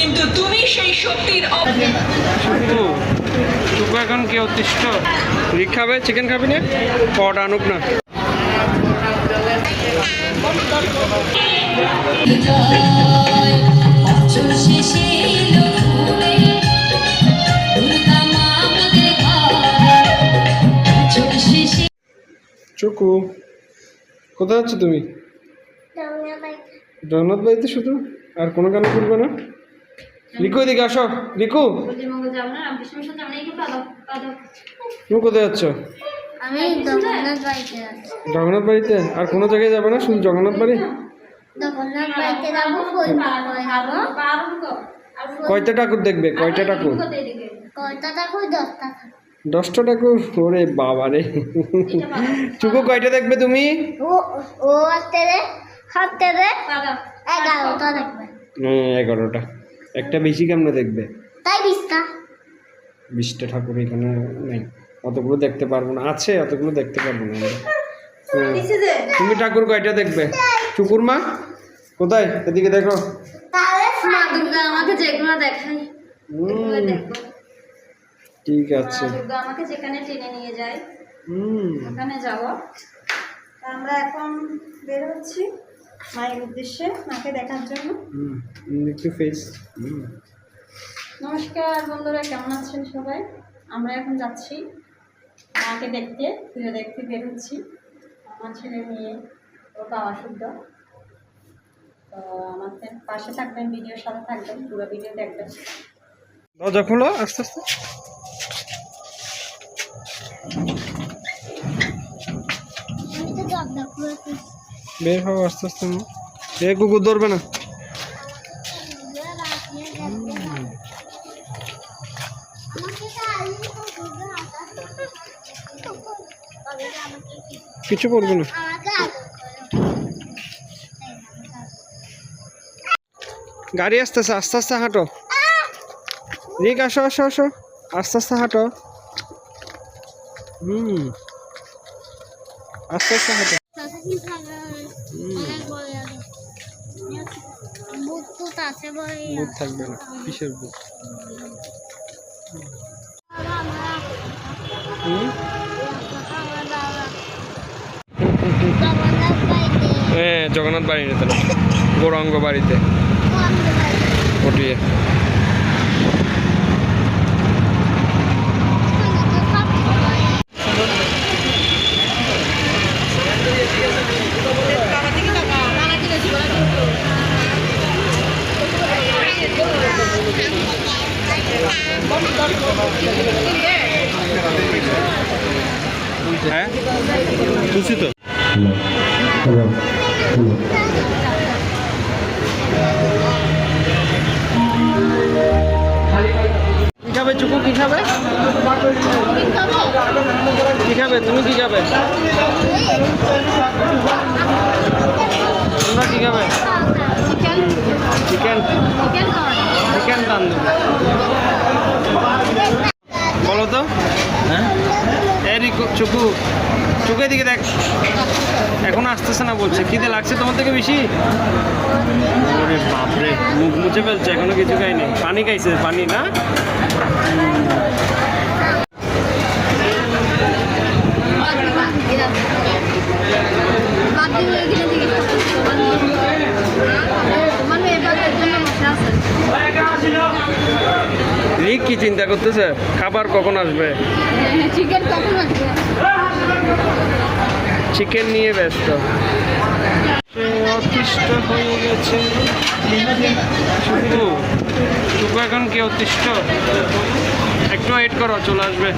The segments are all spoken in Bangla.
কিন্তু তুমি সেই শক্তির অ- শুধু শুধু এখন কি অতিষ্ঠ? রিক খাবে? চিকেন খাবি না? পট আনুক না। চুকু কোথায় যাচ্ছ তুমি? জগন্নাথ বাড়িতে শুধু? আর কোনো গান করবে না? রিকু এদিকে আসো। রিকু তুমি কোথায় যাচ্ছ? আমি জগন্নাথ বাড়িতে আর কোনো জায়গায় যাবে না? শুধু জগন্নাথ বাড়ি? কয়টা ঠাকুর দেখবে? কয়টা ঠাকুর? দশটা ঠাকুর। ওরে বাবা রে। চুকু কয়টা দেখবে তুমি? ও ও হাতে রে রে এগারোটা দেখবে। হ্যাঁ, এগারোটা। একটা বেশি কেমনে দেখবে? তাই বিশটা। বিশটা ঠাকুর এখানে নেই। অতগুলো দেখতে পারব না। আছে অতগুলো দেখতে পারব না তুমি ঠাকুর কয়টা দেখবে? চুকুর মা কোথায়? এদিকে দেখো। মা দুর্গা আমাকে যেগুলো দেখায় ঠিক আছে। দুর্গা আমাকে যেখানে টেনে নিয়ে যায় হুম। ওখানে যাব। আমরা এখন বের হচ্ছি। মায়ের উদ্দেশ্যে মাকে দেখার জন্য। একটু ফেস নমস্কার বন্ধুরা কেমন আছেন সবাই? আমরা এখন যাচ্ছি মাকে দেখতে পুজো দেখতে বের হচ্ছি। আমার ছেলে মেয়ে ও বাবা শুদ্ধ। তো আমাদের পাশে থাকবেন ভিডিওর সাথে থাকবেন পুরো ভিডিও দেখবেন। দরজা খোলো আস্তে আস্তে। জগদা খুলেছি বের হও, আস্তে আস্তে। এ কুকুর ধরবে না। কিছু করবে না। গাড়ি আসতেছে, আস্তে আস্তে হাঁটো। রিক আসো আসো আসো। আস্তে আস্তে হাঁটো। হুম। আস্তে আস্তে হাঁটো। বুট থাকবে না কিসের বুট জগন্নাথ বাড়িতে হ্যাঁ জগন্নাথ বাড়ি নিতে গৌরাঙ্গ বাড়িতে। ওটিয়ে। খাবে? কী খাবে? তুমি কী খাবে? তোমরা কী খাবে? চিকেন চিকেন তান্দুর বলো তো। এই রিকু চুকু চুকে দিকে দেখ। এখন আসতেছে না বলছে। খিদে লাগছে তোমার থেকে বেশি? বাপরে, মুখ মুছে ফেলছে, এখনও কিছু খাইনি। পানি খাইছে, পানি না? রিক চিন্তা করতেছে? খাবার কখন আসবে? চিকেন কখন আসবে? চিকেন নিয়ে ব্যস্ত। অতিষ্ঠ হয়ে গেছে। শুধু শুধু এখন কি অতিষ্ঠ? একটু ওয়েট করো চলে আসবে।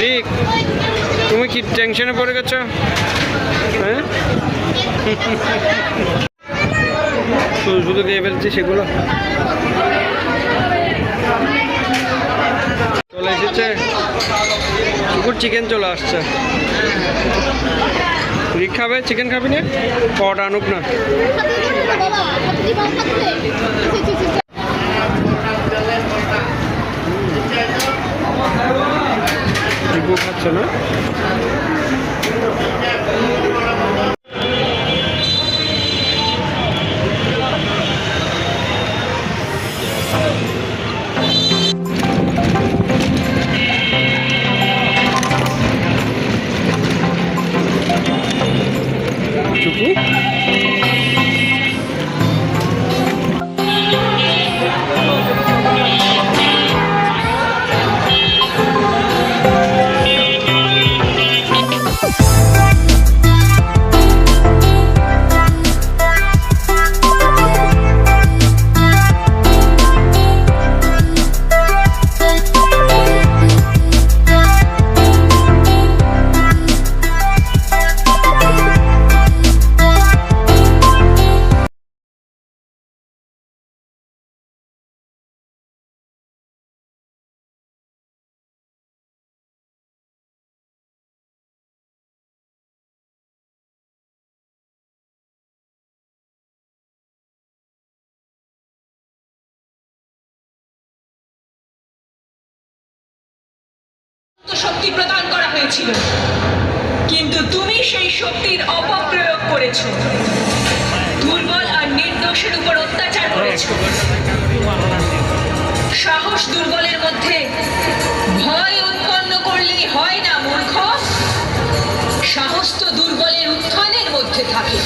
রিক তুমি কি টেনশনে পড়ে গেছো? হ্যাঁ? শুধু শুধু দিয়ে ফেলছি সেগুলো চলে এসেছে কুকুর চিকেন চলে আসছে। রিক খাবে? চিকেন খাবি না? পট আনুক না। খাচ্ছে না? শক্তি প্রদান করা হয়েছিল। কিন্তু তুমি সেই শক্তির অপপ্রয়োগ করেছ। দুর্বল আর নির্দোষের উপর অত্যাচার করেছ। সাহস দুর্বলের মধ্যে ভয় উৎপন্ন করলেই হয় না, মূর্খ। সাহস তো দুর্বলের উত্থানের মধ্যে থাকে।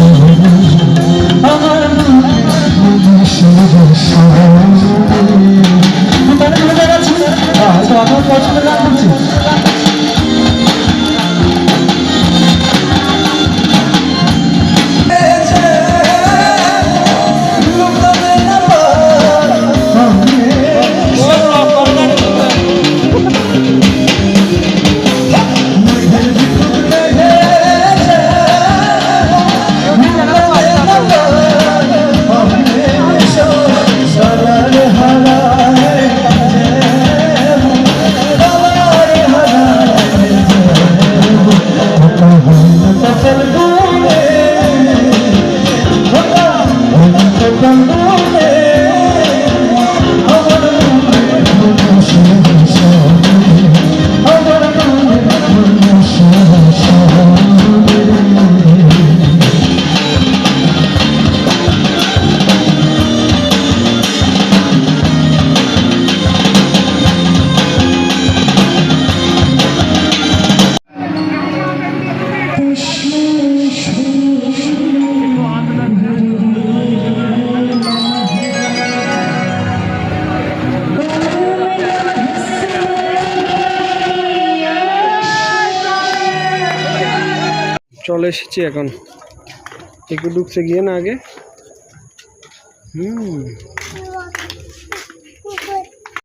Mm-hmm. চলে এসেছি এখন। একটু ডুবছে গিয়ে না আগে। হুম।